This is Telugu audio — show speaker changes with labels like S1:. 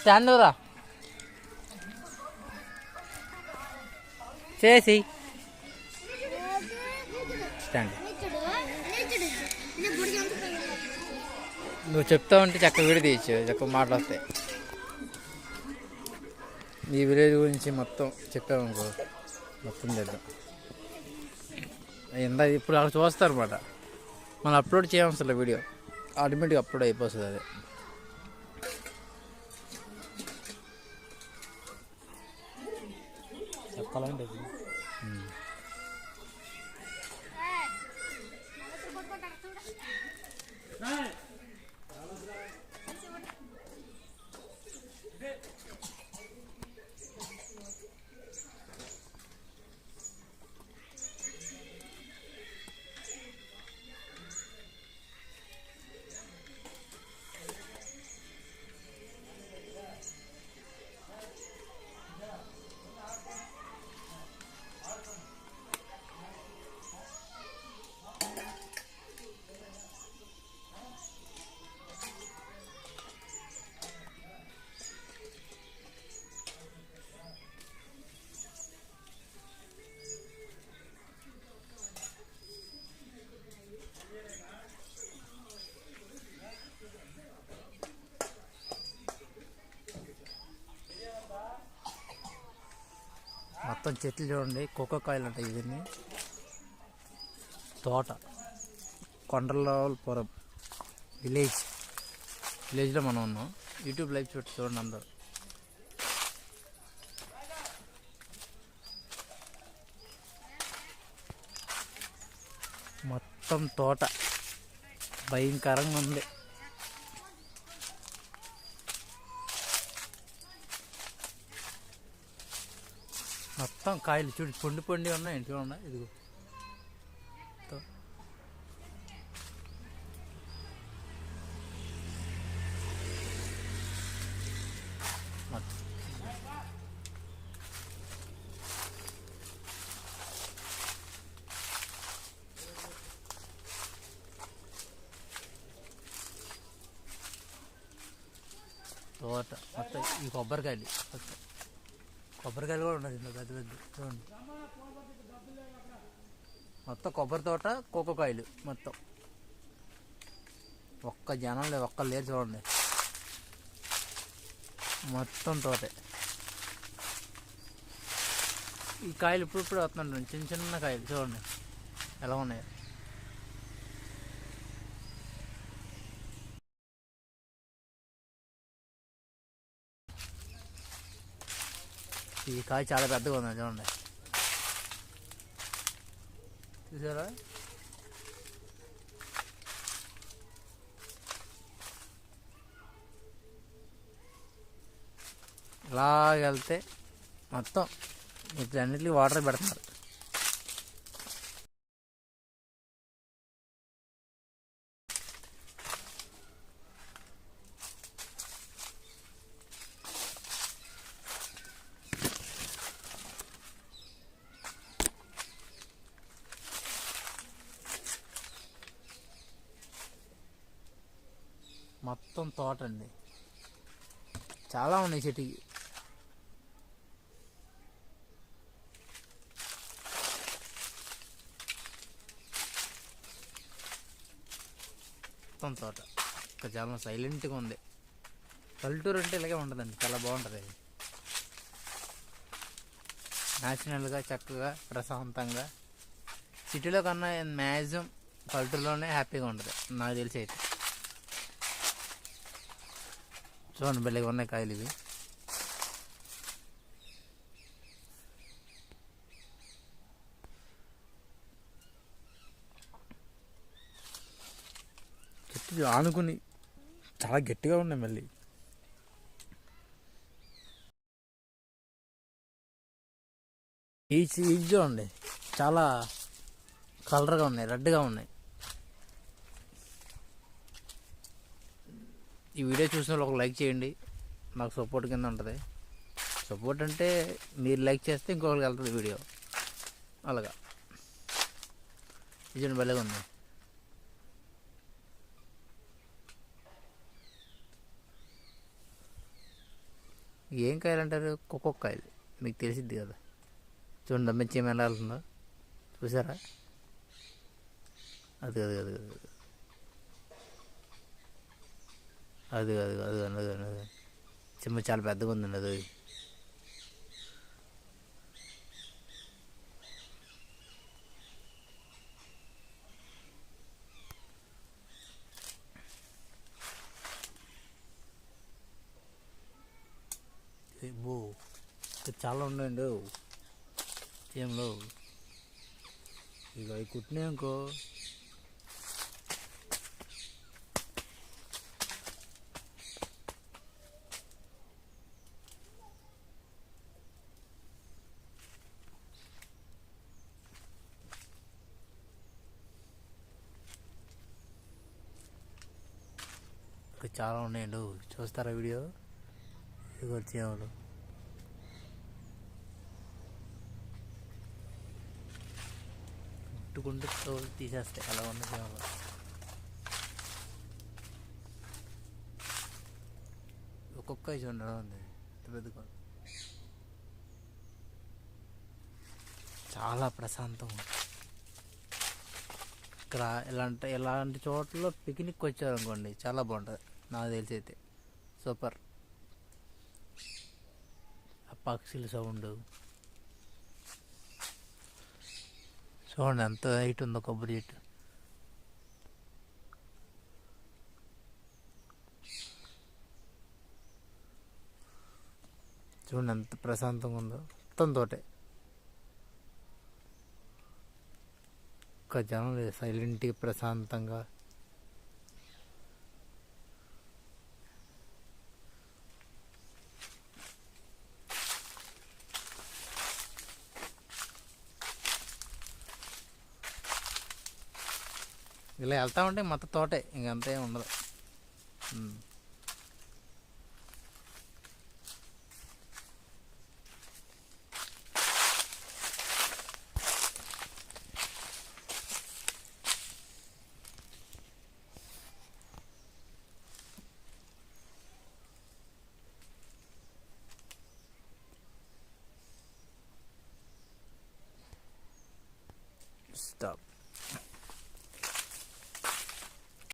S1: స్టాండ్ రా చేసి. స్టాండ్. నువ్వు చెప్తా ఉంటే చక్క వీడియో తీయచ్చు చక్క మాటలు వస్తాయి. ఈ విలేజ్ గురించి మొత్తం చెప్పావు అనుకో మొత్తం చేద్దాం. ఎంత ఇప్పుడు అక్కడ చూస్తారు అనమాట మనం అప్లోడ్ చేయవలసిన వీడియో. ఆటోమేటిక్గా అప్లోడ్ అయిపోతుంది అది.
S2: చెప్పాలంటే ఇది.
S1: మొత్తం చెట్లు చూడండి కోకో కాయలు ఉంటాయి ఇవన్నీ. తోట కొండలపురం విలేజ్. విలేజ్లో మనం ఉన్నాం. యూట్యూబ్ లైవ్ చూసి చూడండి అందరూ. మొత్తం తోట. భయంకరంగా ఉంది. మొత్తం కాయలు చూడు పొండి పొండి ఉన్నాయి ఇంటి ఉన్నాయి ఇదిగో మొత్తం. తోట మొత్తం ఈ కొబ్బరికాయలు మొత్తం కొబ్బరికాయలు కూడా ఉన్నది ఇందులో పెద్ద పెద్ద. చూడండి. మొత్తం కొబ్బరి తోట కోకోకాయలు మొత్తం. ఒక్క జనం లేదు ఒక్క లేరు చూడండి. మొత్తం తోటే. ఈ కాయలు ఇప్పుడు ఇప్పుడు వస్తున్నాయి చిన్న చిన్న కాయలు చూడండి. ఎలా ఉన్నాయి? ఈ కాయ చాలా పెద్దగా ఉంది చూడండి. చూసారా? ఇలా వెళ్తే మొత్తం ఇప్పుడు అన్నిటికీ వాటర్ పెడుతున్నారు మొత్తం తోట అండి చాలా ఉన్నాయి చెట్టుకి మొత్తం తోట. చాలా సైలెంట్గా ఉంది. పల్లెటూరు అంటే ఇలాగే ఉంటుందండి. చాలా బాగుంటుంది. న్యాచురల్గా చక్కగా ప్రశాంతంగా. సిటీలో కన్నా మ్యాక్సిమం పల్లెటూరులోనే హ్యాపీగా ఉంటుంది. నాకు తెలిసి అయితే. చూడండి బెల్లగా ఉన్నాయి కాయలు ఇవి. చెట్టు ఆనుకుని చాలా గట్టిగా ఉన్నాయి మళ్ళీ. ఈ చూడండి చాలా కలర్గా ఉన్నాయి రెడ్గా ఉన్నాయి. ఈ వీడియో చూసిన వాళ్ళు ఒక లైక్ చేయండి. నాకు సపోర్ట్ కింద ఉంటుంది. సపోర్ట్ అంటే మీరు లైక్ చేస్తే ఇంకొకరికి వెళ్తుంది వీడియో. అలాగా. ఇది భలేగా ఉంది. ఏం కాయలు అంటారు? ఒక్కొక్క కాయలు. మీకు తెలిసిద్ది కదా. చూడండి దమ్మించి ఏమైనా వెళ్తుందో. చూసారా? అది అది అది అది అది అది అది అది అది అది చిమ్మ చాలా పెద్దగా ఉందండి అది బో ఇక్కడ చాలా ఉన్నాయండి ఏంలో ఇక అవి కుట్టినాయి అనుకో చాలా ఉన్నాయండి. చూస్తారా వీడియో? ఇది వచ్చేవాళ్ళు పుట్టుకుంటూ తీసేస్తాయి. అలా ఉన్న చేపలు ఒక్కొక్క చూడండి ఎలా ఉంది. ఎంత చాలా ప్రశాంతం. ఇక్కడ ఇలాంటి ఇలాంటి చోట్ల పిక్నిక్ వచ్చారు అనుకోండి చాలా బాగుంటుంది. నాకు తెలిసి అయితే. సూపర్. ఆ పక్షుల సౌండ్ చూడండి ఎంత హైట్ ఉందో కొబ్బరి చెట్టు. చూడండి ఎంత ప్రశాంతంగా ఉందో. మొత్తం తోటే. ఒక్క జనం లేదు. సైలెంట్గా ప్రశాంతంగా. ఇలా వెళ్తా ఉంటే మొత్తం తోటే ఇంకంతే ఉండదు.